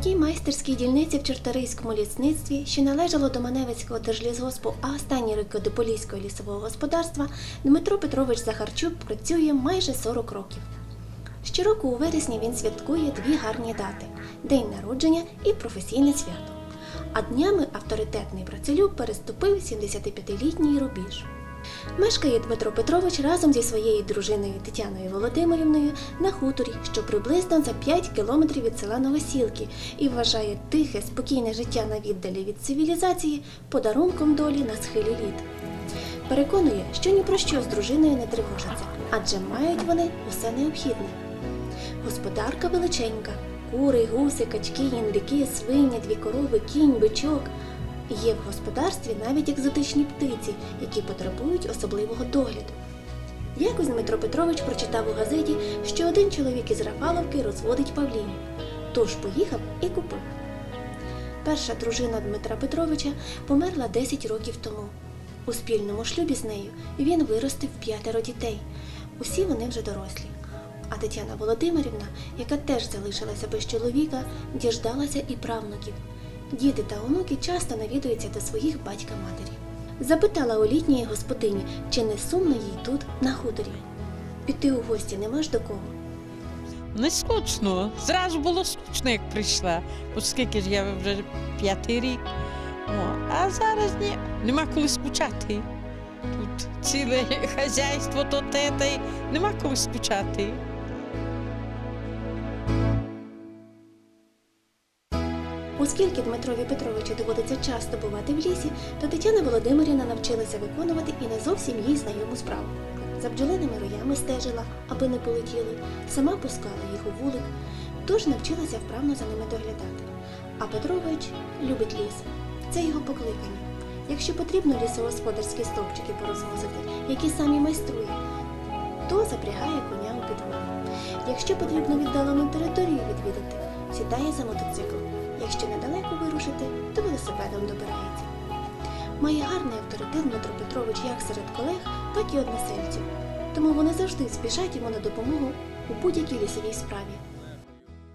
тій майстерській дільниці в Чорторийському лісництві, що належало до Маневицького держлісгоспу, а останні роки до Поліського лісового господарства, Дмитро Петрович Захарчук працює майже 40 років. Щороку у вересні він святкує дві гарні дати день народження і професійне свято. А днями авторитетний працелюб переступив 75-літній рубіж. Мешкає Дмитро Петрович разом зі своєю дружиною Тетяною Володимирівною на хуторі, що приблизно за 5 кілометрів від села Новосілки, і вважає тихе, спокійне життя на віддалі від цивілізації подарунком долі на схилі літ. Переконує, що ні про що з дружиною не тривожаться, адже мають вони усе необхідне. Господарка величенька, кури, гуси, качки, індики, свиня, дві корови, кінь, бичок. Є в господарстві навіть екзотичні птиці, які потребують особливого догляду. Якось Дмитро Петрович прочитав у газеті, що один чоловік із Рафаловки розводить павлінів, тож поїхав і купив. Перша дружина Дмитра Петровича померла 10 років тому. У спільному шлюбі з нею він виростив п'ятеро дітей. Усі вони вже дорослі. А Тетяна Володимирівна, яка теж залишилася без чоловіка, діждалася і правнуків. Діти та онуки часто навідуються до своїх батька-матері. Запитала у літньої господині, чи не сумно їй тут, на хуторі. Піти у гості нема ж до кого. Не скучно. Зразу було скучно, як прийшла, оскільки ж я вже п'ятий рік. О, а зараз ні, нема коли скучати. Тут ціле хазяйство, то те, нема коли скучати. Оскільки Дмитрові Петровичу доводиться часто бувати в лісі, то Тетяна Володимирівна навчилася виконувати і не зовсім їй знайому справу. За бджолиними роями стежила, аби не полетіли, сама пускала їх у вулик, тож навчилася вправно за ними доглядати. А Петрович любить ліс. Це його покликання. Якщо потрібно лісогосподарські стовпчики порозвозити, які самі майструє, то запрягає коня у підводу. Якщо потрібно віддалену територію відвідати, сідає за мотоцикл. Якщо недалеко вирушити, то велосипедом добирається. Має гарний авторитет Дмитро Петрович як серед колег, так і односельців. Тому вони завжди спішать йому на допомогу у будь-якій лісовій справі.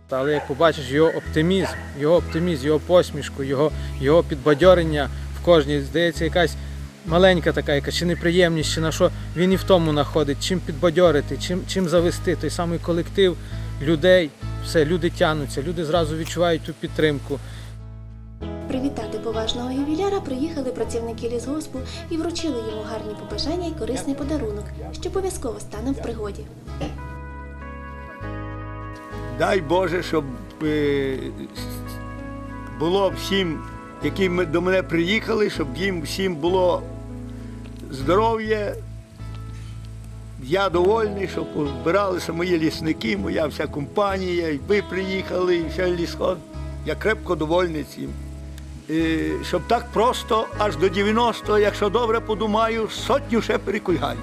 Але як побачиш його оптимізм, його оптимізм, його посмішку, його, його підбадьорення в кожній, здається, якась маленька така, якась чи неприємність, чи на що він і в тому знаходить, чим підбадьорити, чим, чим завести той самий колектив людей. Все, люди тянуться, люди зразу відчувають ту підтримку. Привітати поважного ювіляра приїхали працівники лісгоспу і вручили йому гарні побажання і корисний подарунок, що обов'язково стане в пригоді. Дай Боже, щоб е, було всім, які до мене приїхали, щоб їм всім було здоров'я. Я довольний, щоб збиралися мої лісники, моя вся компанія, і ви приїхали, і вся лісход. Я крепко довольний цим. І, щоб так просто аж до 90-го, якщо добре подумаю, сотню ще перекульгаю.